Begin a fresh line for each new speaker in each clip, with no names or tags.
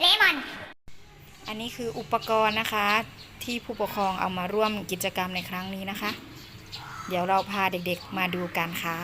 เลมอน
อันนี้คืออุปกรณ์นะคะ ที่ผู้ปกครองเอามาร่วมกิจกรรมในครั้งนี้นะคะ เดี๋ยวเราพาเด็กๆมาดูกันค่ะ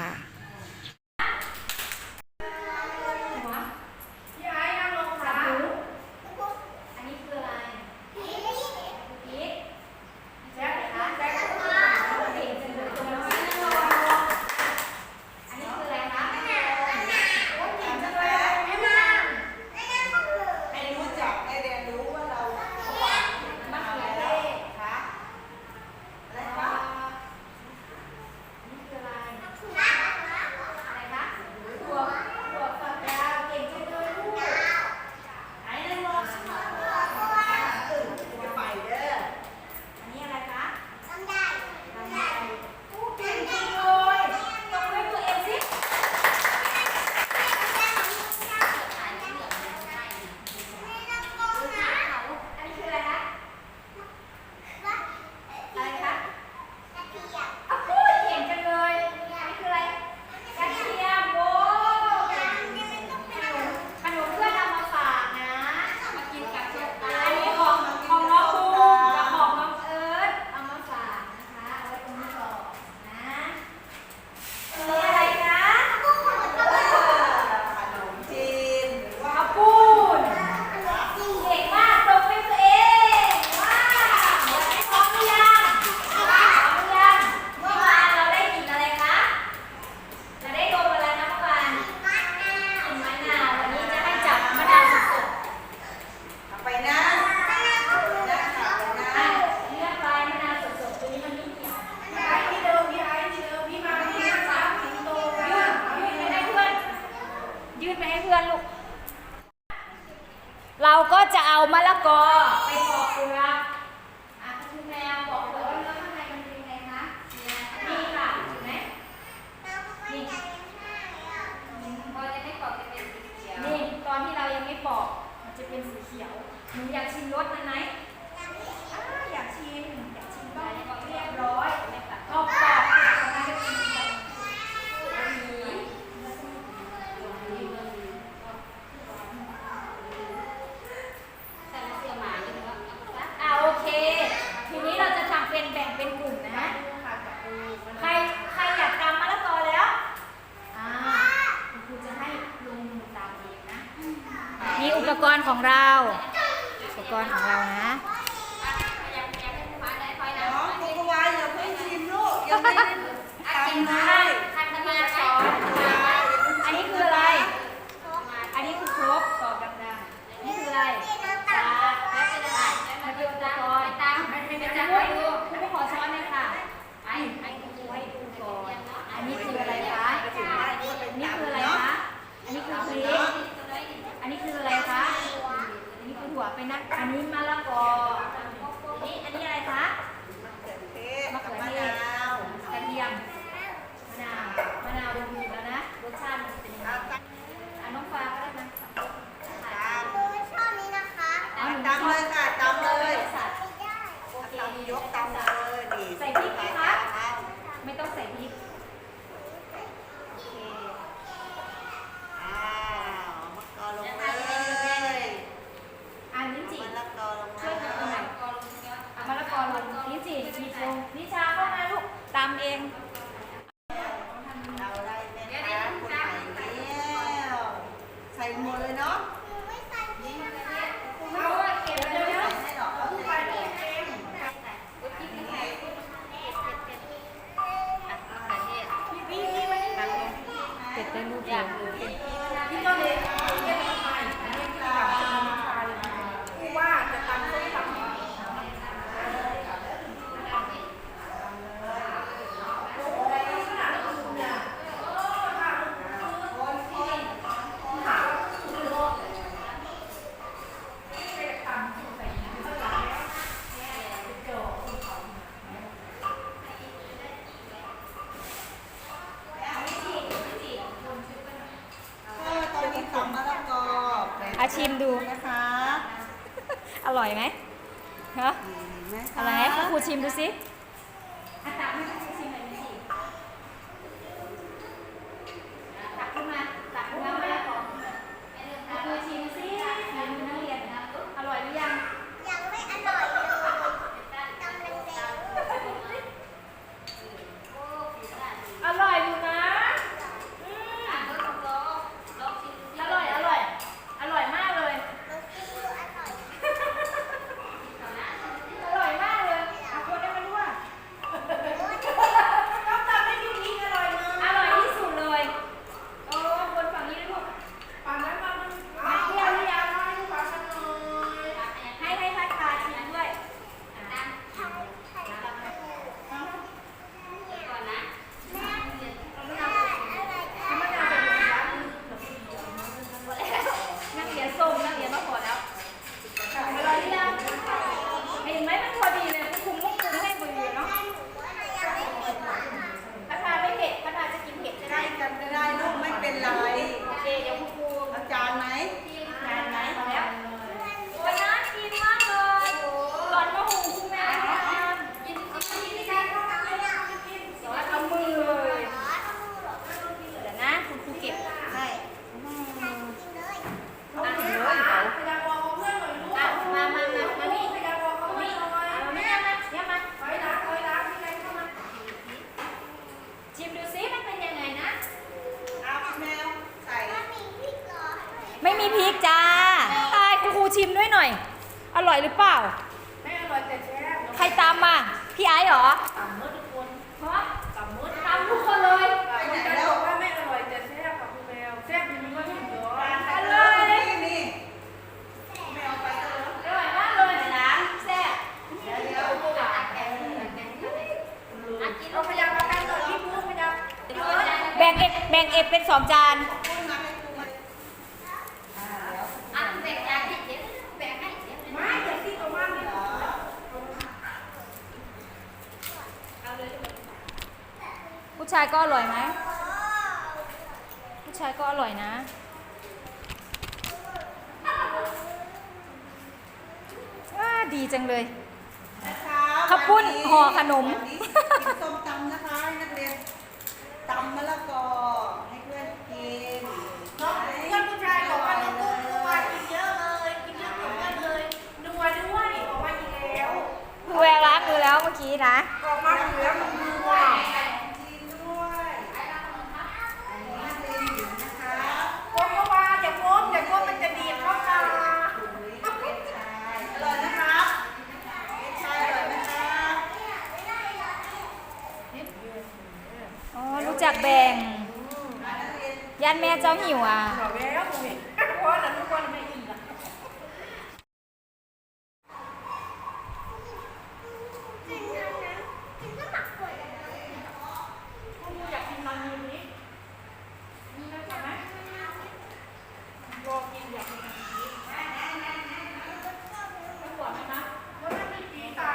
ปก
ร
ณ์ของเรา อุ
ป
กรณ์ของเรานะน้องคุวาย
อ
ย่าเพิ่งชิมลูกยัง
ไม่ไทำ
ได้ ถั่วไปนะ อันนี้มะละกอนี่อันนี้อะไรคะมะเขือเทศมะเขือ
เทศก
ระเทียมมะนาวมะนาวดูดีแล้วนะรสชาติเป็นยังไงอันน้องฟ้าก็ได้
ไหม
ชอบนี้นะ
คะตำเลยค่ะตำเลย
ตำ
ยกตำเลย
ใส่พริกไหมคะไม่ต้องใส่พริก นี่สิห
ยิ
บลงนิชาเข้ามาลูกตามเอง
เราได้แม่ค่าคนใหม่แล้วใส่หมดเลยเนาะ
ไม่ใส่บเลใส่ไม่
หรอกเขา
จะได้เก็
บเองพี่ต้นเลย อา
ชิมดู
นะคะ
อร่อยไหมฮะ
เห็น
อะไรให้ครูชิมดูสิ
อาจาไม่ต้อ
อย อร่อยหรือเปล่า
ไม่อร่อยแต่แซ่บ
ใครตามมา พี่ไอซ์เหรอ
ตำมืดทุกคน
ฮะตามมือตามทุกคนเลย
คนจะบอกว่าไม่อร่อยแต่แซ่บค่ะคุณแมวแซ่บจริงๆก็ถึงเยอะ
อร่อย
นี่
อร่อยมากเลยนะแซ่บ
เราพยายามมากันหน่อยพี่พูดพยายาม
แบ่งเอ็ดแบ่งเอ็ดเป็นสองจาน
ไม่เดี๋ยวที่เอามาเนี่ย
ผู้ชายก็อร่อยไหม ผู้ชายก็อร่อยนะว้าดีจังเลย ข้าวปุ้นห่อขนม
วันนี้กินส้มตำนะคะให้นักเรียนตำมะละกอให้เพื่อนกิน
น้องเพื่อนผู้ชายบอกว่าน้องกุ้งนัวกินเยอะเลยกินเยอะกว่าเพื่อนเลยนัวด้วยออกมาอีกแล้ว
เพิ่งแววล้างมือแล้วเมื่อกี้นะ
ออกมาอีกแล้วมันนัว
กินด้วยอันนี้นักเรียนหญิงนะคะ
โกงก็ว่าอย่าโกงอย่าโกงมันจะดีดเข้าตา
เป็นชายอร่อยนะครับเป็นชายอร่อยนะครับ
อ๋อ รู้จักแบ่ง
มานักเรียน
ยัน แม่เจ้าหิวอะ
บอกแล้วมึงเนี่ยเพราะแต่ทุกคนไม่อิ่มละอยากกินมันนี้นี้มีนะจ๊ะไหมรอกินอยากกินมันนี้มันหวานไหมนะมันไม่มีปีตา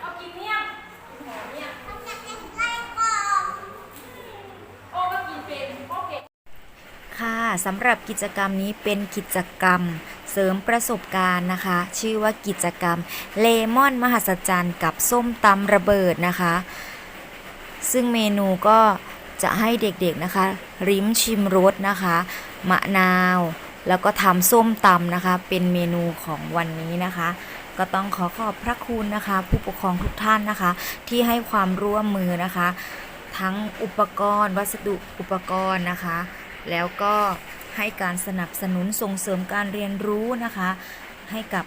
เอากินเนี่ยโอ้ก็กินเป็นโอเค
ค่ะ สำหรับกิจกรรมนี้เป็นกิจกรรมเสริมประสบการณ์นะคะ ชื่อว่ากิจกรรมเลมอนมหัศจรรย์กับส้มตำระเบิดนะคะ ซึ่งเมนูก็จะให้เด็กๆนะคะริมชิมรสนะคะ มะนาว แล้วก็ทำส้มตำนะคะ เป็นเมนูของวันนี้นะคะ ก็ต้องขอขอบพระคุณนะคะ ผู้ปกครองทุกท่านนะคะ ที่ให้ความร่วมมือนะคะ ทั้งอุปกรณ์ วัสดุอุปกรณ์นะคะ แล้วก็ ให้การสนับสนุนส่งเสริมการเรียนรู้นะคะ ให้กับ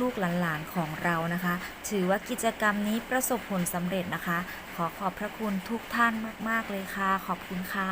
ลูกๆหลานๆของเรานะคะ ถือว่ากิจกรรมนี้ประสบผลสำเร็จนะคะ ขอขอบพระคุณทุกท่านมาก ๆ เลยค่ะ ขอบคุณค่ะ